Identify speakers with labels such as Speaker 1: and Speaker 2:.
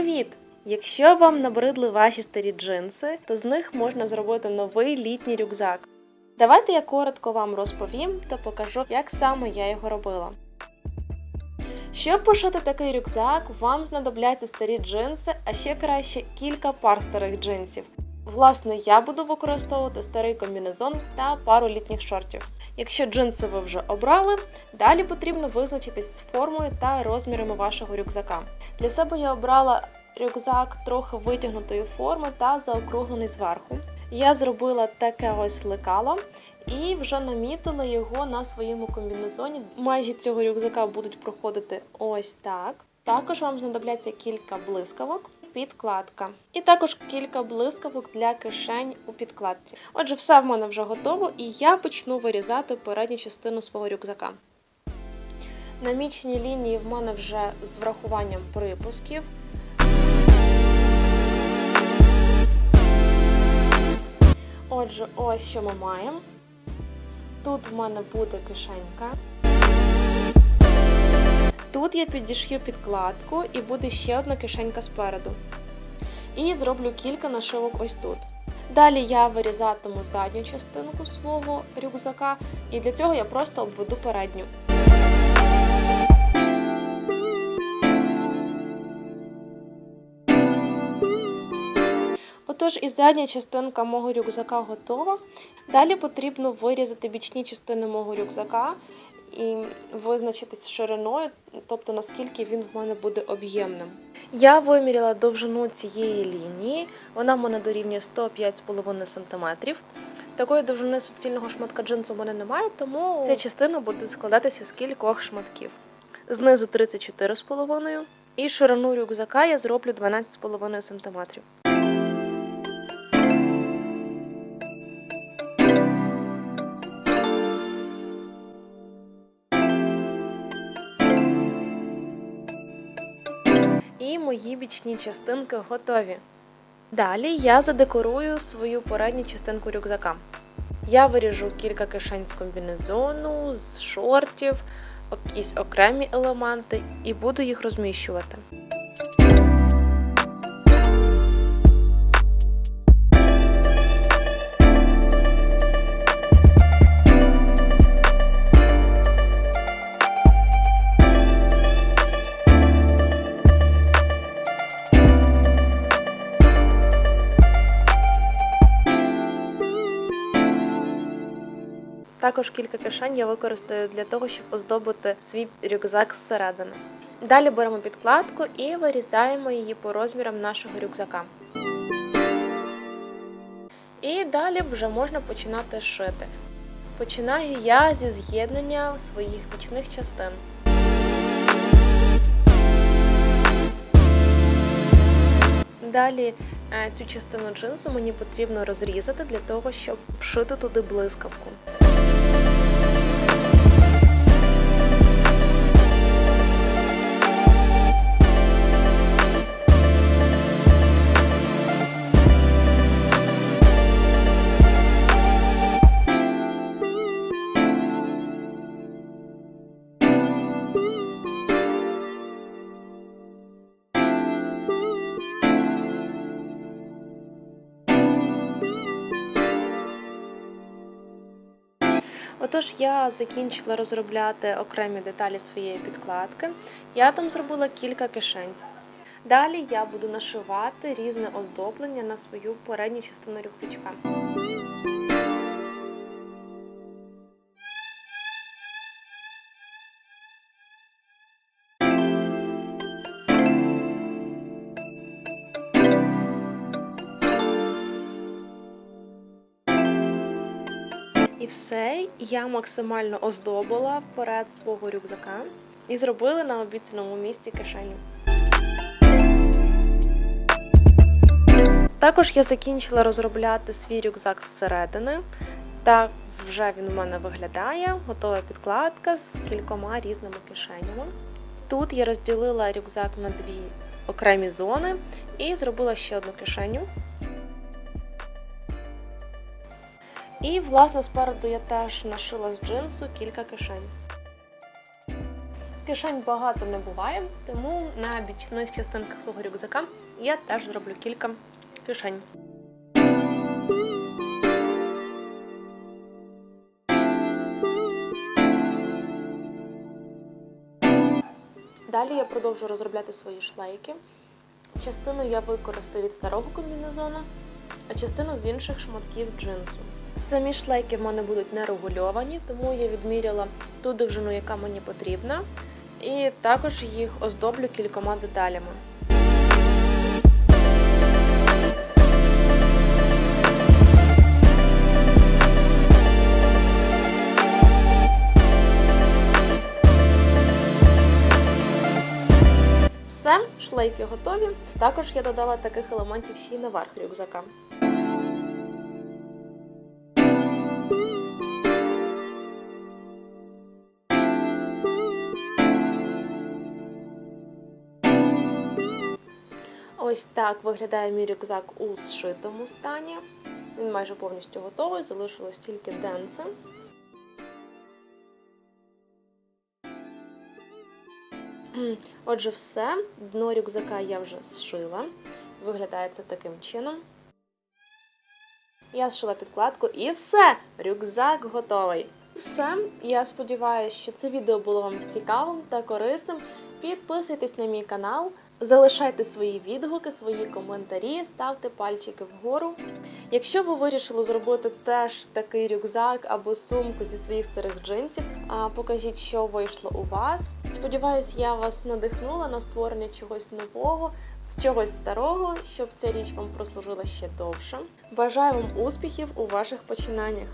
Speaker 1: Привіт! Якщо вам набридли ваші старі джинси, то з них можна зробити новий літній рюкзак. Давайте я коротко вам розповім та покажу, як саме я його робила. Щоб пошити такий рюкзак, вам знадобляться старі джинси, а ще краще кілька пар старих джинсів. Власне, я буду використовувати старий комбінезон та пару літніх шортів. Якщо джинси ви вже обрали, далі потрібно визначитись з формою та розмірами вашого рюкзака. Для себе я обрала рюкзак трохи витягнутої форми та заокруглений зверху. Я зробила таке ось лекало і вже намітила його на своєму комбінезоні. Майже цього рюкзака будуть проходити ось так. Також вам знадобляться кілька блискавок, підкладка. І також кілька блискавок для кишень у підкладці. Отже, все в мене вже готово, і я почну вирізати передню частину свого рюкзака. Намічені лінії в мене вже з врахуванням припусків. Отже, ось що ми маємо. Тут в мене буде кишенька. Тут я підішью підкладку і буде ще одна кишенька спереду. І зроблю кілька нашивок ось тут. Далі я вирізатиму задню частинку свого рюкзака, і для цього я просто обведу передню. Отож, і задня частинка мого рюкзака готова. Далі потрібно вирізати бічні частини мого рюкзака і визначитись шириною, тобто наскільки він в мене буде об'ємним. Я виміряла довжину цієї лінії, вона в мене дорівнює 105,5 см. Такої довжини суцільного шматка джинсу в мене немає, тому ця частина буде складатися з кількох шматків. Знизу 34,5 і ширину рюкзака я зроблю 12,5 см. І мої бічні частинки готові. Далі я задекорую свою передню частинку рюкзака. Я виріжу кілька кишень з комбінезону, з шортів, якісь окремі елементи і буду їх розміщувати. Також кілька кишень я використаю для того, щоб оздобити свій рюкзак зсередини. Далі беремо підкладку і вирізаємо її по розмірам нашого рюкзака. І далі вже можна починати шити. Починаю я зі з'єднання своїх бічних частин. Далі цю частину джинсу мені потрібно розрізати для того, щоб вшити туди блискавку. Отож, я закінчила розробляти окремі деталі своєї підкладки. Я там зробила кілька кишень. Далі я буду нашивати різне оздоблення на свою передню частину рюкзачка. І все, я максимально оздобила вперед свого рюкзака і зробила на обіцяному місці кишеню. Також я закінчила розробляти свій рюкзак зсередини. Так вже він у мене виглядає. Готова підкладка з кількома різними кишенями. Тут я розділила рюкзак на дві окремі зони і зробила ще одну кишеню. І, власне, спереду я теж нашила з джинсу кілька кишень. Кишень багато не буває, тому на бічних частинках свого рюкзака я теж зроблю кілька кишень. Далі я продовжу розробляти свої шлейки. Частину я використаю від старого комбінезона, а частину з інших шматків джинсу. Самі шлейки в мене будуть не регульовані, тому я відміряла ту довжину, яка мені потрібна, і також їх оздоблю кількома деталями. Все, шлейки готові. Також я додала таких елементів ще й наверх рюкзака. Ось так виглядає мій рюкзак у зшитому стані. Він майже повністю готовий, залишилось тільки денце. Отже, все. Дно рюкзака я вже зшила. Виглядає це таким чином. Я зшила підкладку і все! Рюкзак готовий. Все. Я сподіваюся, що це відео було вам цікавим та корисним. Підписуйтесь на мій канал, залишайте свої відгуки, свої коментарі, ставте пальчики вгору. Якщо ви вирішили зробити теж такий рюкзак або сумку зі своїх старих джинсів, покажіть, що вийшло у вас. Сподіваюсь, я вас надихнула на створення чогось нового, з чогось старого, щоб ця річ вам прослужила ще довше. Бажаю вам успіхів у ваших починаннях.